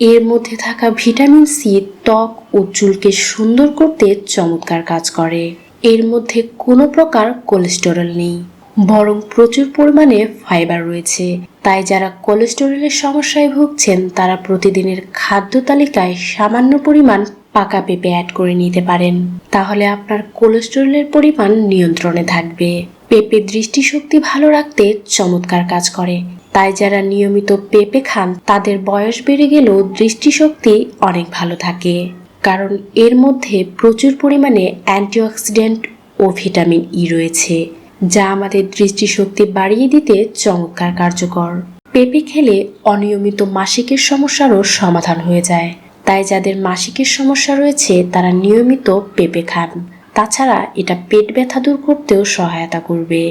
এর মধ্যে থাকা ভিটামিন সি, ত্বক ও চুলকে সুন্দর করতে চমৎকার কাজ করে। এর মধ্যে কোনো প্রকার কোলেস্টেরল নেই, বরং প্রচুর পরিমাণে ফাইবার রয়েছে। তাই যারা কোলেস্টেরলের সমস্যায় ভুগছেন, তারা প্রতিদিনের খাদ্য তালিকায় সামান্য পরিমাণ পাকা পেঁপে অ্যাড করে নিতে পারেন। তাহলে আপনার কোলেস্টেরলের পরিমাণ নিয়ন্ত্রণে থাকবে। পেঁপে দৃষ্টিশক্তি ভালো রাখতে চমৎকার কাজ করে। তাই যারা নিয়মিত পেঁপে খান, তাদের বয়স বেড়ে গেলেও দৃষ্টিশক্তি অনেক ভালো থাকে। কারণ এর মধ্যে প্রচুর পরিমাণে অ্যান্টিঅক্সিডেন্ট ও ভিটামিন ই রয়েছে, যা আমাদের দৃষ্টিশক্তি বাড়িয়ে দিতে চমৎকার কার্যকর। পেঁপে খেলে অনিয়মিত মাসিকের সমস্যারও সমাধান হয়ে যায়। তাই যাদের মাসিকের সমস্যা রয়েছে, তারা নিয়মিত পেঁপে খান। তাছাড়া এটা পেট ব্যথা দূর করতেও সহায়তা করবে।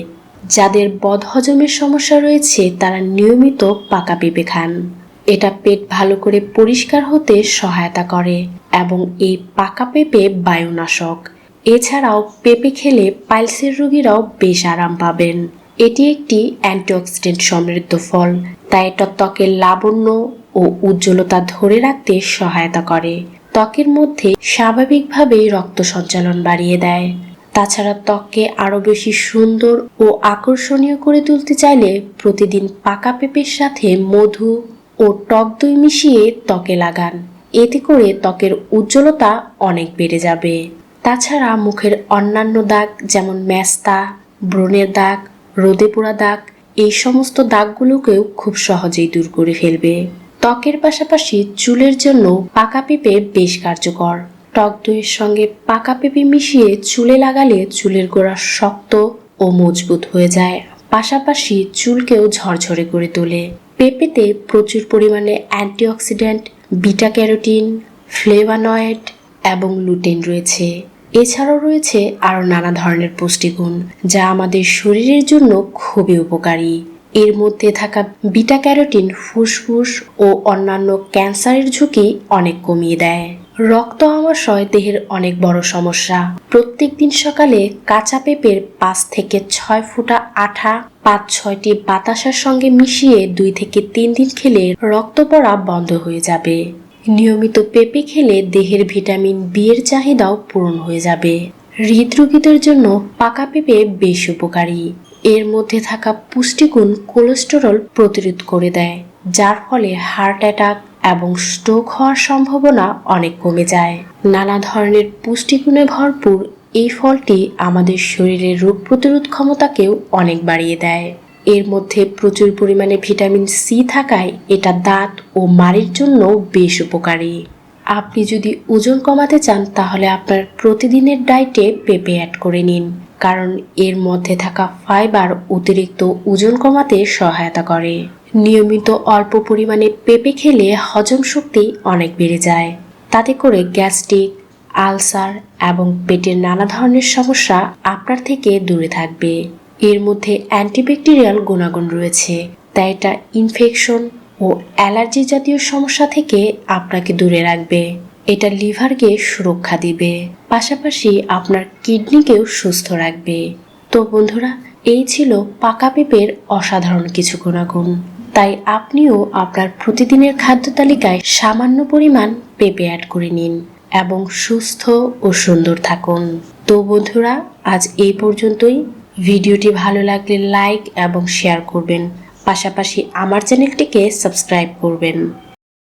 যাদের বদহজমের সমস্যা রয়েছে, তারা নিয়মিত পাকা পেঁপে খান। এটা পেট ভালো করে পরিষ্কার হতে সহায়তা করে এবং এই পাকা পেঁপে বায়ুনাশক। এছাড়াও পেঁপে খেলে পাইলসের রোগীরাও বেশ আরাম পাবেন। এটি একটি অ্যান্টিঅক্সিডেন্ট সমৃদ্ধ ফল, তাই এটা ত্বকের লাবণ্য ও উজ্জ্বলতা ধরে রাখতে সহায়তা করে। ত্বকের মধ্যে স্বাভাবিকভাবেই রক্ত সঞ্চালন বাড়িয়ে দেয়। তাছাড়া ত্বককে আরও বেশি সুন্দর ও আকর্ষণীয় করে তুলতে চাইলে প্রতিদিন পাকা পেঁপের সাথে মধু ও টক দই মিশিয়ে ত্বকে লাগান। এতে করে ত্বকের উজ্জ্বলতা অনেক বেড়ে যাবে। তাছাড়া মুখের অন্যান্য দাগ যেমন ম্যাস্তা ব্রণের দাগ, রোদে পোড়া দাগ, এই সমস্ত দাগগুলোকেও খুব সহজেই দূর করে ফেলবে। ত্বকের পাশাপাশি চুলের জন্য পাকা পেঁপে বেশ কার্যকর। টক দইয়ের সঙ্গে পাকা পেঁপে মিশিয়ে চুলে লাগালে চুলের গোড়া শক্ত ও মজবুত হয়ে যায়। পাশাপাশি চুলকেও ঝরঝরে করে তোলে। পেঁপেতে প্রচুর পরিমাণে অ্যান্টিঅক্সিডেন্ট বিটা ক্যারোটিন ফ্লেভানয়েড এবং লুটেন রয়েছে। এছাড়াও রয়েছে আরও নানা ধরনের পুষ্টিগুণ, যা আমাদের শরীরের জন্য খুবই উপকারী। এর মধ্যে থাকা বিটা ক্যারোটিন ফুসফুস ও অন্যান্য ক্যান্সারের ঝুঁকি অনেক কমিয়ে দেয়। রক্ত আমাশয় দেহের অনেক বড় সমস্যা। প্রত্যেক দিন সকালে কাঁচা পেঁপের পাঁচ থেকে ছয় ফুটা আঠা, পাঁচ ছয়টি বাতাসার সঙ্গে মিশিয়ে দুই থেকে তিন দিন খেলে রক্ত পড়া বন্ধ হয়ে যাবে। নিয়মিত পেঁপে খেলে দেহের ভিটামিন বি এর চাহিদাও পূরণ হয়ে যাবে। হৃদরোগীদের জন্য পাকা পেঁপে বেশ উপকারী। এর মধ্যে থাকা পুষ্টিগুণ কোলেস্টেরল প্রতিরোধ করে দেয়, যার ফলে হার্ট অ্যাটাক এবং স্ট্রোক হওয়ার সম্ভাবনা অনেক কমে যায়। নানা ধরনের পুষ্টিগুণে ভরপুর এই ফলটি আমাদের শরীরের রোগ প্রতিরোধ ক্ষমতাকেও অনেক বাড়িয়ে দেয়। এর মধ্যে প্রচুর পরিমাণে ভিটামিন সি থাকায় এটা দাঁত ও মাড়ির জন্য বেশ উপকারী। আপনি যদি ওজন কমাতে চান, তাহলে আপনার প্রতিদিনের ডায়েটে পেঁপে অ্যাড করে নিন, কারণ এর মধ্যে থাকা ফাইবার অতিরিক্ত ওজন কমাতে সহায়তা করে। নিয়মিত অল্প পরিমাণে পেঁপে খেলে হজম শক্তি অনেক বেড়ে যায়। তাতে করে গ্যাস্ট্রিক, আলসার এবং পেটের নানা ধরনের সমস্যা আপনার থেকে দূরে থাকবে। এর মধ্যে অ্যান্টিব্যাকটেরিয়াল গুণাগুণ রয়েছে, তাই এটা ইনফেকশন ও অ্যালার্জি জাতীয় সমস্যা থেকে আপনাকে দূরে রাখবে। এটা লিভারকে সুরক্ষা দিবে, পাশাপাশি আপনার কিডনিকেও সুস্থ রাখবে। তো বন্ধুরা, এই ছিল পাকা পেঁপের অসাধারণ কিছু গুণাগুণ। তাই আপনিও আপনার প্রতিদিনের খাদ্য তালিকায় সামান্য পরিমাণ পেঁপে অ্যাড করে নিন এবং সুস্থ ও সুন্দর থাকুন। তো বন্ধুরা, আজ এই পর্যন্তই। ভিডিওটি ভালো লাগলে লাইক এবং শেয়ার করবেন। পাশাপাশি আমার চ্যানেলটিকে সাবস্ক্রাইব করবেন।